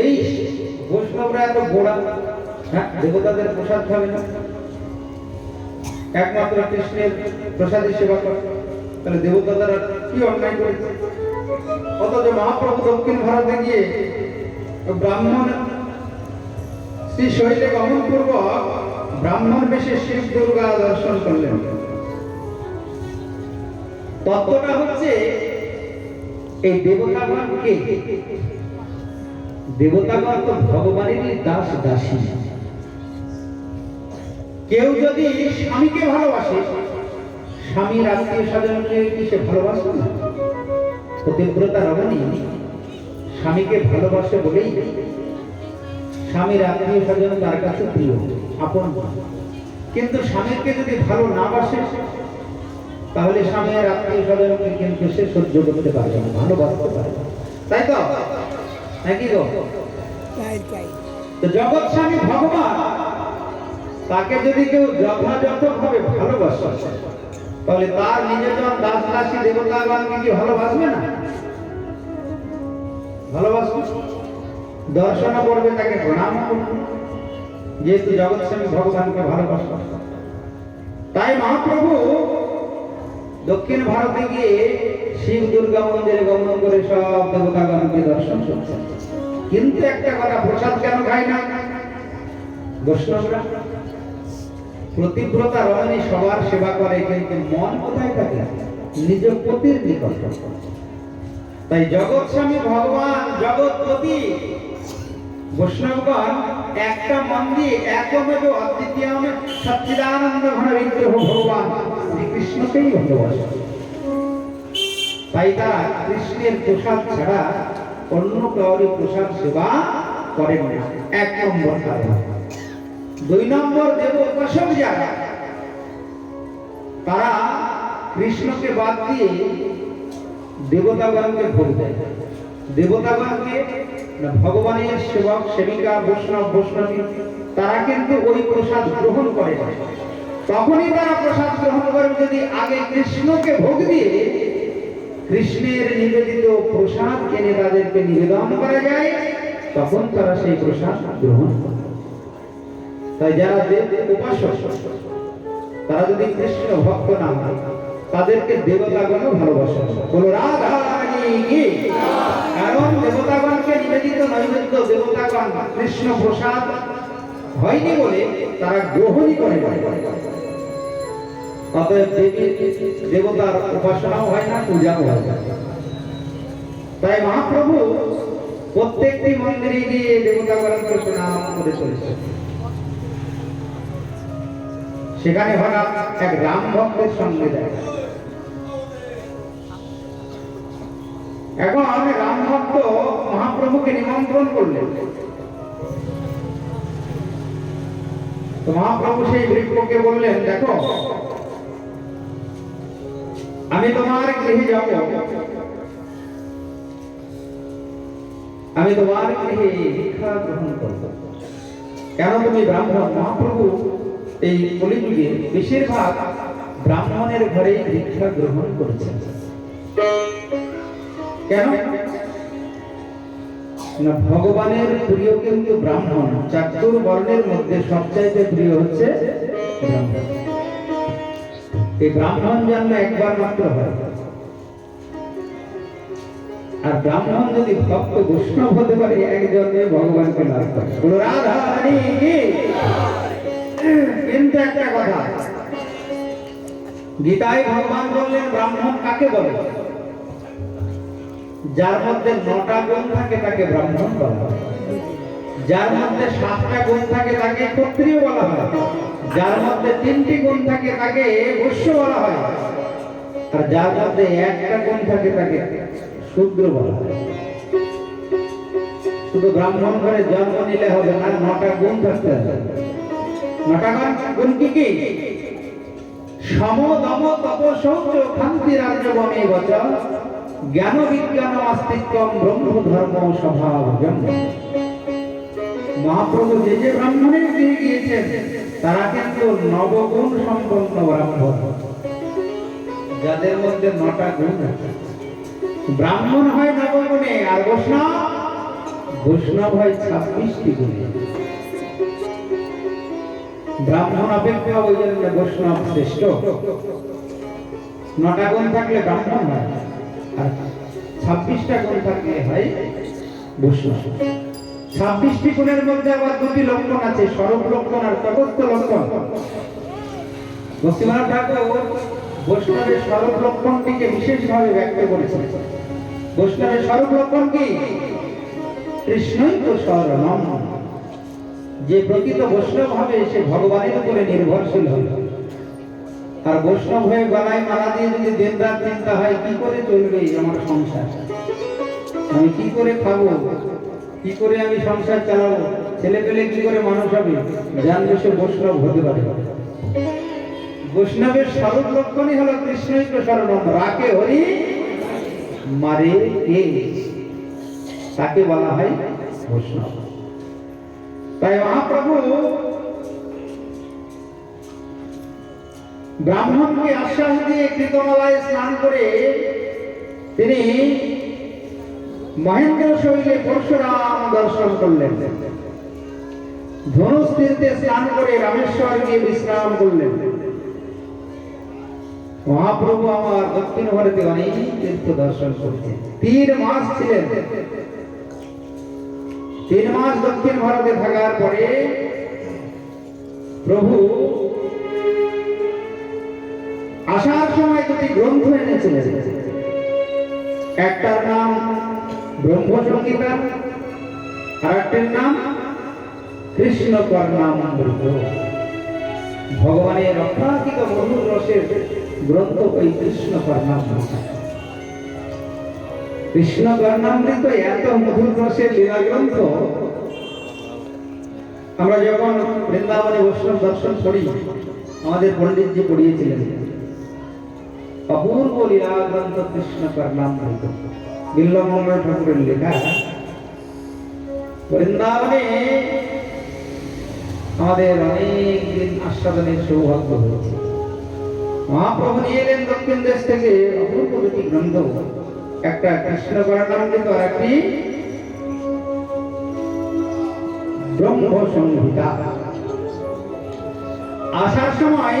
এই বৈষ্ণবরা এত গোড়া হ্যাঁ দেবতাদের প্রসাদ খাবে না। একমাত্র কৃষ্ণের প্রসাদে সেবা করে। তাহলে দেবতারা কি অন্যায় করেছে অথচ মহাপ্রভু দক্ষিণ ভারতে গিয়ে ব্রাহ্মণ, শ্রী শৈলে গমন পূর্বক ব্রাহ্মণ বেশে শিব দুর্গা দর্শন করলেন। তত্ত্বটা হচ্ছে, এই দেবতাগণ কে দেবতাগণ তো ভগবানেরই দাস দাসী। কেউ যদি স্বামীকে ভালোবাসে, স্বামীর আত্মীয় স্বজনকে কি সে ভালোবাসে না? রমণী, স্বামীকে ভালোবাসে বলেই স্বামীর আত্মীয় স্বজন তার কাছে প্রিয়, আপন কিন্তু স্বামীকে যদি ভালো না বাসে, তাহলে স্বামীর আত্মীয় স্বজনকে কিন্তু সে সহ্য করতে পারবে না, ভালোবাসতে পারবে তাই তো? নাকি গো? তো জগৎ স্বামী ভগবান তাকে যদি কেউ যথাযথ ভাবে ভালোবাসে তাহলে তার নিজেজন দাস দাসী দেবতাগণকে কি ভালোবাসবে না? ভালোবাসবে? দর্শন করবে তাকে প্রণাম করবে। যেহেতু জগৎ স্বামী ভগবানকে ভালোবাসবে তাই মহাপ্রভু দক্ষিণ ভারতে গিয়ে শিব দুর্গা মন্দিরে গমন করে সব দেবতাগণকে দর্শন করছেন কিন্তু একটা কথা প্রসাদ কেন খায় না? বৈষ্ণবরা। প্রতিব্রতা রমণী সবার সেবা করে, কিন্তু মন কোথায় থাকে? নিজ পতির নিকট তাই জগৎ স্বামী ভগবান জগৎপতি বৈষ্ণবগণ একটা মন্দির, একমেব অদ্বিতীয়ম সচ্চিদানন্দ ঘন বিগ্রহ ভগবান শ্রীকৃষ্ণকেই ভালোবাসে। তাই তারা কৃষ্ণের প্রসাদ ছাড়া অন্য কাউরি প্রসাদ সেবা করেন না। এক নম্বর কারণ। দুই নম্বর দেব উপাসক যারা তারা কৃষ্ণকে বাদ দিয়ে দেবতাগণকে ভোগ দেয়। দেবতাগণকে ভগবানের সেবক, সেবিকা, বৈষ্ণব, বৈষ্ণবী, তারা কিন্তু ওই প্রসাদ গ্রহণ করে তখনই তারা প্রসাদ গ্রহণ করে যদি আগে কৃষ্ণকে ভোগ দিয়ে কৃষ্ণের নিবেদিত প্রসাদ এনে তাদেরকে নিবেদন করা যায়, তখন তারা সেই প্রসাদ গ্রহণ করে তাই যারা দেব উপাসক, তারা যদি কৃষ্ণ ভক্ত না হয়, তাদেরকে দেবতাগণও ভালোবাসে বলো কারণ দেবতাগণকে নিবেদিত নৈবেদ্য দেবতাগণ কৃষ্ণ প্রসাদ হয়নি বলে তারা গ্রহণই করে। দেবতার উপাসনাও হয় না, পূজাও হয় না। তাই মহাপ্রভু প্রত্যেকটি মন্দিরে গিয়ে দেবতাগণকে প্রণাম করে চলেছে সেখানে হঠাৎ এক রাম ভক্তের সঙ্গে দেখা। এখন রাম ভক্ত মহাপ্রভুকে নিমন্ত্রণ করলেন। মহাপ্রভু সেই বৃক্ষকে বললেন, দেখো আমি তোমার গৃহে যাব। আমি তোমার গৃহে দীক্ষা গ্রহণ করব। কেন তুমি ব্রাহ্মণ? মহাপ্রভু এই কলিযুগে বেশিরভাগ ব্রাহ্মণের ঘরে দীক্ষা গ্রহণ করেছেন। কেন? না, ভগবানের প্রিয় কিন্তু ব্রাহ্মণ। চাতুর বর্ণের মধ্যে সবচাইতে প্রিয় হচ্ছে ব্রাহ্মণ। এই ব্রাহ্মণ জন্ম একবার মাত্র হয়। আর ব্রাহ্মণ যদি ভক্ত বৈষ্ণব হতে পারে এক জন্মে ভগবানকে লাভ করে। রাধা রানী কি? কিন্তু একটা কথা, গীতায় ভগবান বললেন, ব্রাহ্মণ কাকে বলে? যার মধ্যে নটা গুণ থাকে, তাকে ব্রাহ্মণ বলা হয়। যার মধ্যে সাতটা গুণ থাকে, তাকে ক্ষত্রিয় বলা হয়। যার মধ্যে তিনটি গুণ থাকে তাকে বৈশ্য বলা হয়। আর যার মধ্যে একটা গুণ থাকে তাকে শূদ্র বলা হয়। শুধু ব্রাহ্মণ ঘরে জন্ম নিলে হবে না, নটা গুণ থাকতে হবে। নটা গুণ কি কি? সম, দম, তপ শৌচ খান্তি রাজ্যবমে বচন জ্ঞান, বিজ্ঞান আস্তিক্যম ব্রহ্ম, ধর্ম, স্বভাব মহাপ্রভু যে যে ব্রাহ্মণের দিয়ে গিয়েছেন তারা কিন্তু নবগুণ সম্পন্ন ব্রাহ্মণ। যাদের মধ্যে নটা গুণ আছে। ব্রাহ্মণ হয় নবগুণে, আর বৈষ্ণব? বৈষ্ণব হয় ছাব্বিশটি গুণে। ব্রাহ্মণ অপেক্ষা ওই জন্য বৈষ্ণব শ্রেষ্ঠ। নটা গুণ থাকলে ব্রাহ্মণ হয়, আর ছাব্বিশটা গুণ থাকলে হয় বৈষ্ণব। ছাব্বিশটি গুণের মধ্যে আবার দুটি লক্ষণ আছে, স্বরূপ লক্ষণ আর তটস্থ লক্ষণ। বস্তিমার ঠাকুর বৈষ্ণবের স্বরূপ লক্ষণটিকে বিশেষভাবে ব্যক্ত করেছেন। বৈষ্ণবের স্বরূপ লক্ষণ কি? কৃষ্ণই তো শরণম যে প্রকৃত বৈষ্ণব হবে, সে ভগবানের উপরে নির্ভরশীল হবে। আর বৈষ্ণব হয়ে গলায় মালা দিয়ে যদি দিন রাত চিন্তা হয়, কি করে চলবে আমার সংসার? আমি কি করে খাব? কি করে আমি সংসার চালাবো? ছেলে পেলে কি করে মানুষ হবে? জানবে সে বৈষ্ণব হতে পারে। বৈষ্ণবের স্বরূপ লক্ষণই হলো কৃষ্ণই তো শরণম রাকে হরি, মারে কে? তাকে বলা হয় বৈষ্ণব। তাই মহাপ্রভু ব্রাহ্মণকে আশ্বাস দিয়ে কৃতমালায় স্নান করে তিনি মহেন্দ্র শৈলে পরশুরাম দর্শন করলেন। ধনুষ তীর্থে স্নান করে রামেশ্বর গিয়ে বিশ্রাম করলেন। মহাপ্রভু আমার দক্ষিণ ভারতে অনেক তীর্থ দর্শন করছেন। তিন মাস ছিলেন। তিন মাস দক্ষিণ ভারতে থাকার পরে প্রভু আসার সময় দুটি গ্রন্থ এনেছিলেন। একটার নাম নাম কৃষ্ণ ভগবানের মধুর রসের গ্রন্থ ওই কৃষ্ণ কৃষ্ণ এত মধুর রসের লীলা গ্রন্থ আমরা যখন বৃন্দাবনে বৈষ্ণব দর্শন করি, আমাদের পণ্ডিতজি পড়িয়েছিলেন, অপূর্ব লীলা গ্রন্থ কৃষ্ণ কর্ণামৃত বিল্লমঙ্গল ঠাকুরের লেখা। বৃন্দাবনে আমাদের অনেক দিন আস্বাদনের সৌভাগ্য হয়েছে। মহাপ্রভু নিয়ে এলেন দক্ষিণ দেশ থেকে অপূর্ব দুটি গ্রন্থ। একটা কৃষ্ণ করানামৃত আর একটি ব্রহ্ম সংহিতা আসার সময়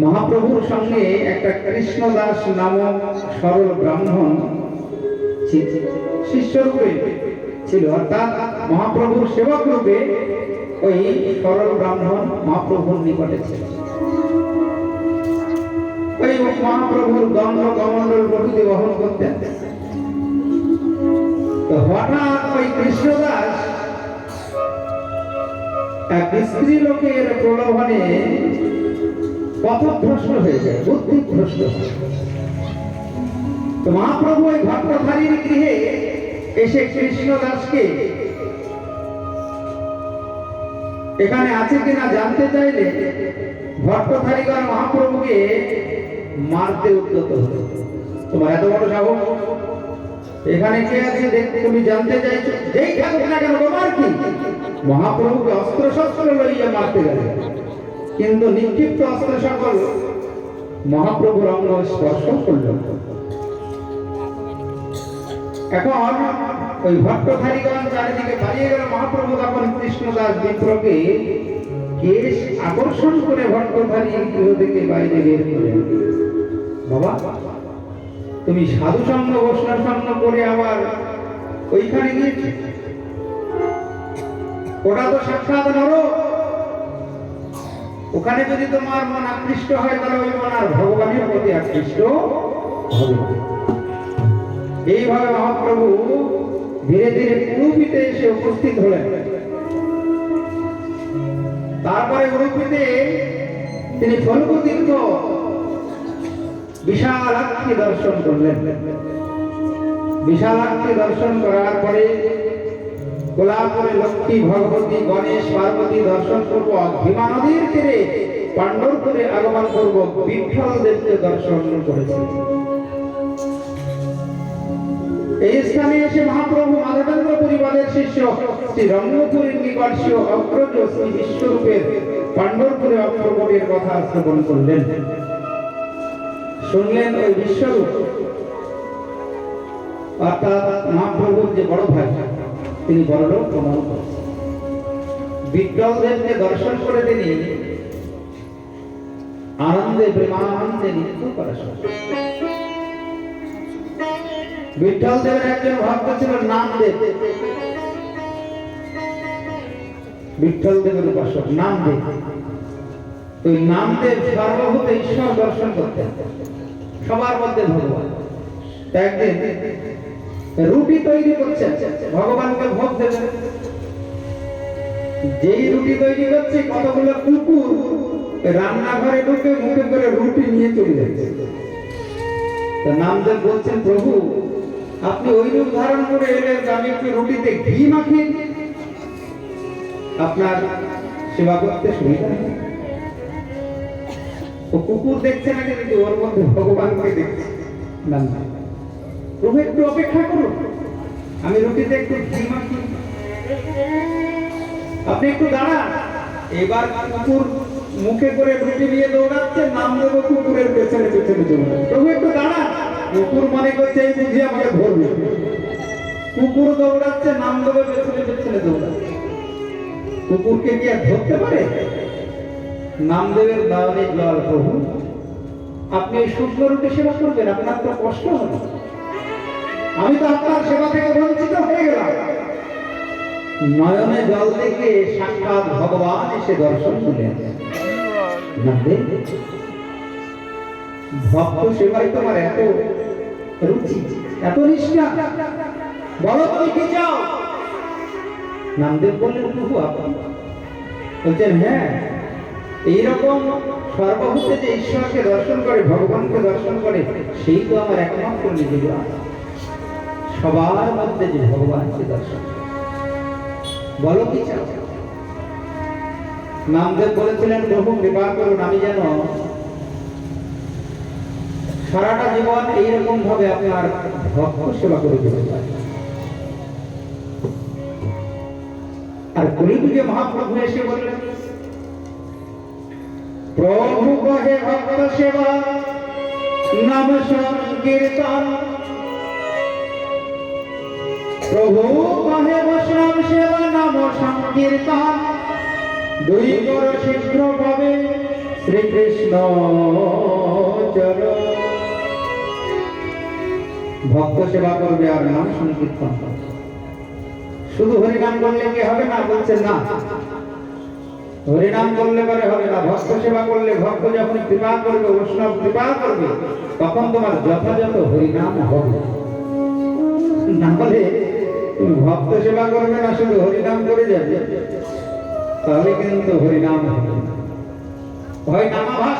মহাপ্রভুর সঙ্গে একটা কৃষ্ণদাস নামক সরল ব্রাহ্মণ শিষ্যরূপে ছিল। অর্থাৎ মহাপ্রভুর সেবক রূপে ওই সরল ব্রাহ্মণ মহাপ্রভুর নিকটে ছিল। ওই মহাপ্রভুর দণ্ড কমণ্ডল প্রভৃতি বহন করতেন তো হঠাৎ ওই কৃষ্ণদাস এক স্ত্রী লোকের প্রলোভনে পথভ্রষ্ট হয়ে যায়, বুদ্ধিভ্রষ্ট হয় তো মহাপ্রভু ওই ভট্টধারীর গৃহে এসে কৃষ্ণদাসকে এখানে আছে কিনা জানতে চাইলে ভট্টধারীগণ মহাপ্রভুকে মারতে উদ্যত হলো। তোমার এত বড় সাহস? এখানে কে আছে দেখ, তুমি জানতে চাইছো? যেই না কেন, তোমার কি? মহাপ্রভুকে অস্ত্র শস্ত্র লইয়া মারতে গেলে কিন্তু নিক্ষিপ্ত অস্ত্র সকল মহাপ্রভুর অঙ্গ স্পর্শ করল এখন ওই ভট্টধারীগণ চারিদিকে পালিয়ে গেল মহাপ্রভু তখন কৃষ্ণদাস বিপ্রকে কেশ আকর্ষণ করে ভট্টধারী গৃহ থেকে বাইরে বের করে বাবা, তুমি সাধু সঙ্গ বৈষ্ণব সঙ্গ করে আবার ওইখানে গিয়েছো? ওটা তো সাক্ষাৎ নরক? ওখানে যদি তোমার মন আকৃষ্ট হয়, তাহলে ওই মন আর ভগবানের প্রতি আকৃষ্ট হবে এইভাবে মহাপ্রভু ধীরে ধীরে উড়ুপিতে এসে উপস্থিত হলেন। তারপরে উড়ুপিতে তিনি ফল্গু তীর্থ বিশালাক্ষী দর্শন করলেন। বিশালাক্ষী দর্শন করার পরে কোলাপুরে লক্ষ্মী ভগবতী, গণেশ, পার্বতী দর্শন করব ভীমা নদীর তীরে। পাণ্ডবপুরে আগমন করব বিঠল দেবকে দর্শন করেছে। এই স্থানে এসে মহাপ্রভু মাধবেন্দ্র পরিবারের শিষ্য শ্রী রঙ্গপুরীর নিকটীয় অগ্রজ শ্রী বিশ্বরূপের পাণ্ডবপুরে অগ্রগতির কথা শ্রবণ করলেন। শুনলেন ওই বিশ্বরূপ। অর্থাৎ মহাপ্রভুর যে বড় ভাই। তিনি বড়লোক প্রমাণ করেছেন। বিট্টল দর্শন করে তিনি আনন্দে, প্রেমানন্দে নৃত্য করা। বিট্টল দেবের একজন ভক্ত ছিল নামদেব। বিট্টল দেবের উপাসক নামদেব। ওই সর্বভূত ঈশ্বর দর্শন করতেন। সবার মধ্যে ভগবান। একদিন রুটি তৈরি করছেন, ভগবানকে ভোগ দেবেন যেই রুটি তৈরি করছে কতগুলো কুকুর রান্নাঘরে ঢুকে মুখে করে রুটি নিয়ে চলে যাচ্ছে নামদেব বলছেন প্রভু, আপনি ওই রূপ ধারণ করে এলেন আমি একটু রুটিতে ঘি মাখিয়ে। আপনার সেবা করতে সুবিধা। ও কুকুর দেখছে না কিন্তু ওর মধ্যে ভগবানকে দেখছে না না। প্রভু একটু অপেক্ষা করুন। আমি রুটিতে একটু আপনি একটু দাঁড়ান। এবার কুকুর মুখে করে রুটি নিয়ে দৌড়াচ্ছে, নাম দেবো কুকুরের পেছনে পেছনে চলে প্রভু একটু দাঁড়ান। কুকুর মনে করছে এই বুঝি আমাকে ধরবে। কুকুর দৌড়াচ্ছে, নাম দেবো পেছনে পেছনে দৌড়াচ্ছে। কুকুরকে কি আর ধরতে পারে? নামদেবের দাওয়ানি জল প্রভু, আপনি এই শুকনো রুটি সেবা করবেন, আপনার তো কষ্ট হবে। আমি তো আপনার সেবা থেকে বঞ্চিত হয়ে গেলাম। নয়নে জল দেখে সাক্ষাৎ ভগবান এসে দর্শন করলেন ভক্ত সেবায় তোমার এত রুচি, এত নিষ্ঠা। বলো তুমি কি চাও? নামদেব বললেন, প্রভু, আপনি বলছেন হ্যাঁ এইরকম সর্বভূতে যে ঈশ্বরকে দর্শন করে, ভগবানকে দর্শন করে, সেই তো আমার একমাত্র নিজের। সবার মধ্যে যে ভগবানকে দর্শন বলো কি চাও? নামদেব বলেছিলেন, প্রভু, কৃপা করুন, আমি যেন সারাটা জীবন এইরকম ভাবে আপনার ভক্ত সেবা করে যেতে পারি আর কলিযুগে মহাপ্রভু এসে বললেন, প্রভু কহে ভক্ত সেবা, নাম সংকীর্তন প্রভু কহে বৈষ্ণব সেবা, নাম সংকীর্তন। দুই কর শীঘ্র পাবে শ্রীকৃষ্ণ চরণ। ভক্ত সেবা করবে আর নাম সংকীর্তন শুধু হরিনাম করলে কি হবে না বলছেন না? হরিনাম করলে পরে হবে না। ভক্ত সেবা করলে ভক্ত যখন কৃপা করবে, বৈষ্ণব কৃপা করবে, তখন তোমার যথাযথ হরিনাম হবে। না তুমি ভক্ত সেবা করবে না, শুধু হরিনাম করে যাবে তাহলে কিন্তু হরিনাম হবে। হয়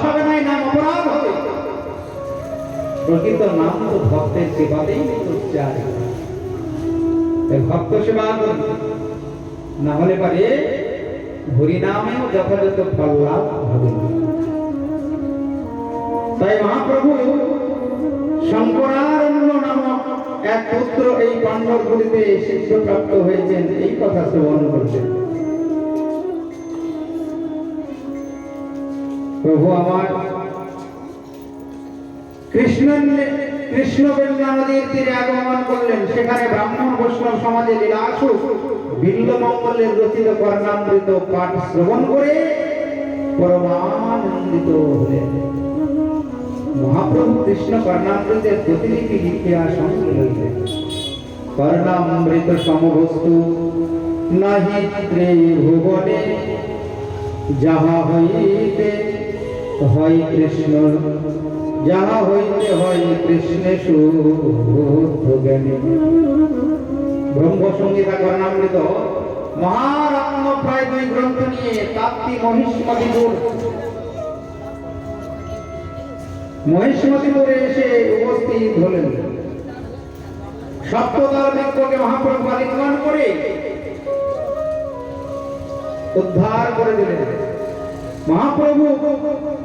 হবে নাম অপরাধ হবে প্রকৃত নাম তো ভক্তের সেবাতেই ভক্ত সেবা করবে না হলে পারে হরিনামেও যথাযথ ফল লাভ হবে। তাই মহাপ্রভু শঙ্করারণ্য নামক এক পুত্র এই পাণ্ডবগুলিতে সিদ্ধপ্রাপ্ত হয়েছেন। এই কথা শ্রবণ করছেন। প্রভু আমার কৃষ্ণ কৃষ্ণ নদীর তীরে আগমন করলেন। সেখানে ব্রাহ্মণ, বৈষ্ণব সমাজে লীলাসু বিল্ল মঙ্গলের রচিত কর্ণামৃত পাঠ শ্রবণ করে পরমানন্দিত হলেন। মহাপ্রভু কৃষ্ণ কর্ণামৃতের প্রতিলিপি লিখিয়া লইলেন কর্ণামৃত সমবস্তু নাহি ত্রিভুবনে, যাহা হইতে হয় কৃষ্ণ, যাহা হইতে হয় কৃষ্ণে শুদ্ধ জ্ঞানী ব্রহ্ম সঙ্গীতা কর্ণামৃত, মহারত্ন প্রায় দুই গ্রন্থ নিয়ে তাপ্তি মহিষ্মতিপুর মহিষ্মতিপুরে এসে উপস্থিত হলেন। সপ্তদল বিজ্ঞকে মহাপ্রভু আলিঙ্গন করে উদ্ধার করে দিলেন। মহাপ্রভু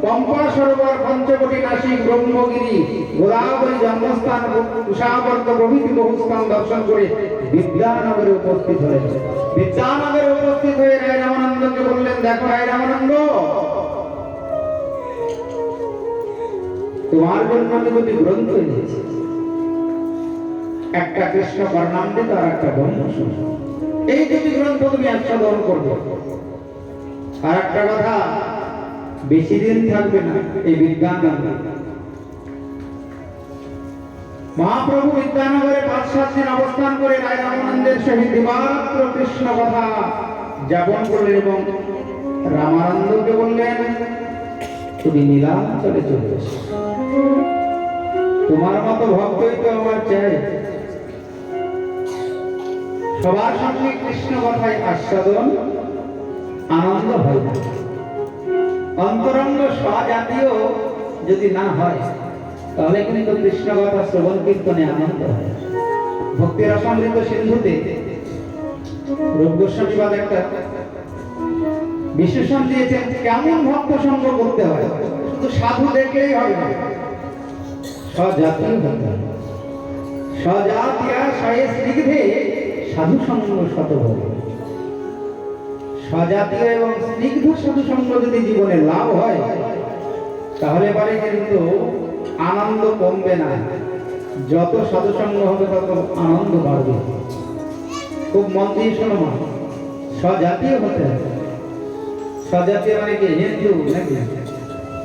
পম্পা সরোবর পঞ্চবটি নাসিক ব্রহ্মগিরি গোদাবরী জন্মস্থান কুশাবর্ত প্রভৃতি বহু স্থান দর্শন করে বিদ্যানগরে উপস্থিত হলেন। বিদ্যানগরে উপস্থিত হয়ে রায় রামানন্দকে বললেন, দেখো রায় রামানন্দ তোমার জন্য আমি দুটি গ্রন্থ এনেছি। একটা কৃষ্ণ কর্ণামৃত আর একটা ব্রহ্ম এই দুটি গ্রন্থ তুমি আচ্ছাদন করবে। আর একটা কথা, বেশি দিন থাকবে না এই বিদ্যানন্দ মহাপ্রভু বিদ্যানগরে পাঁচ সাত দিন অবস্থান করে রায় রামানন্দের সহিত দিবাত্র কৃষ্ণ কথা যাপন করলেন এবং রামানন্দকে বললেন, তুমি নীলাঞ্চলে চলে এসো। তোমার মতো ভক্তই তো আমার চাই। সবার সঙ্গে কৃষ্ণ কথায় আস্বাদন, আনন্দ হয় না। অন্তরঙ্গ স্বজাতীয় যদি না হয়, তাহলে কিন্তু কৃষ্ণ কথা, শ্রবণ, কীর্তনে আনন্দ হয়। ভক্তি রসামৃত সিন্ধুতে। রূপ গোস্বামীবাদ একটা বিশেষণ দিয়েছেন, কেমন ভক্ত সঙ্গ করতে হয়? শুধু সাধু দেখলেই হবে না। স্বজাতীয় হতে হবে স্বয়ে স্নিগ্ধে সাধু সঙ্গ শতভোগ। স্বজাতীয় এবং স্নিগ্ধ সাধু সঙ্গ যদি জীবনে লাভ হয়, তাহলে পরে কিন্তু আনন্দ কমবে না। যত সাধু সঙ্গ হবে, তত আনন্দ বাড়বে। খুব মন দিয়ে শোনো মা স্বজাতীয় হতে হবে। স্বজাতীয় মানে কি? হিন্দু নাকি?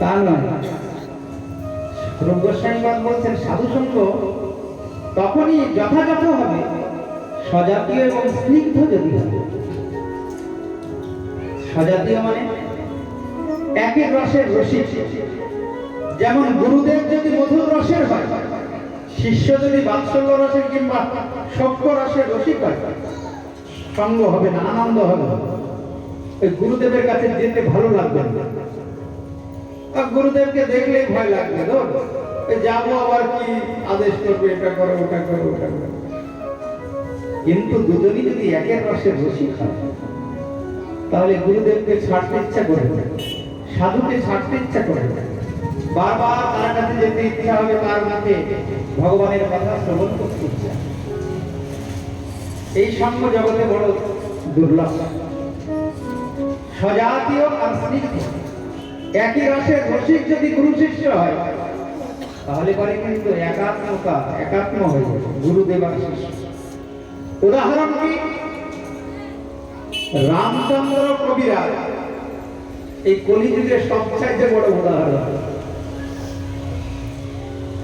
তা নয়। বলছেন তখনই যথাযথ হবে। এবং স্নিগ্ধ যদি হবে। মানে একই রসের রসিক। যেমন গুরুদেব যদি মধুর রসের হয়, শিষ্য যদি বাৎসল্য রসের কিংবা সক্ষ রসের রসিক হয়, সঙ্গ হবে না, আনন্দ হবে। গুরুদেবের কাছে যেতে ভালো লাগবে না। গুরুদেবকে দেখলেই ভয় লাগবে তো যাব আবার কি আদেশ করবে? এটা করো, ওটা করো ওটা করো। কিন্তু দুজনই যদি একের রসের রসিক হয় তাহলে গুরুদেবকে ছাড়তে ইচ্ছা করে সাধুকে ছাড়তে ইচ্ছা করে বারবার তার কাছে যেতে ইচ্ছা হবে, তার কাছে ভগবানের কথা শ্রবণ করতে ইচ্ছা এই সঙ্গ জগতে বড় দুর্লভ। সজাতীয় আর স্নিগ্ধ। একই রসের রসিক যদি গুরু শিষ্য হয়, তাহলে পরে কিন্তু একাত্মতা একাত্ম হয়ে যাবে গুরুদেব আর শিষ্য। উদাহরণ কি? রামচন্দ্র কবিরাজ, এই কলিযুগের সবচাইতে বড় উদাহরণ।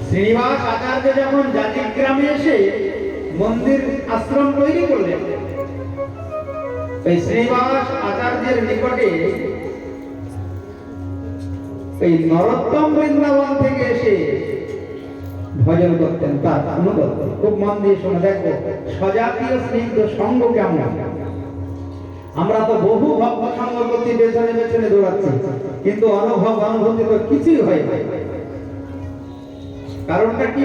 শ্রীনিবাস আচার্য যখন জাতির গ্রামে এসে মন্দির আশ্রম তৈরি করলেন, এই শ্রীনিবাস আচার্যের নিকটে এই নরোত্তম বৃন্দাবন থেকে এসে ভজন করতেন, তার অনুগত খুব মন দিয়ে শোনা দেখো সজাতীয় স্নিগ্ধ সঙ্গ কেমন? আমরা তো বহু ভক্ত সঙ্গ করতে পেছনে পেছনে দৌড়াচ্ছি, কিন্তু অনুভব অনুভূতি তো কিছুই হয় কারণটা কি?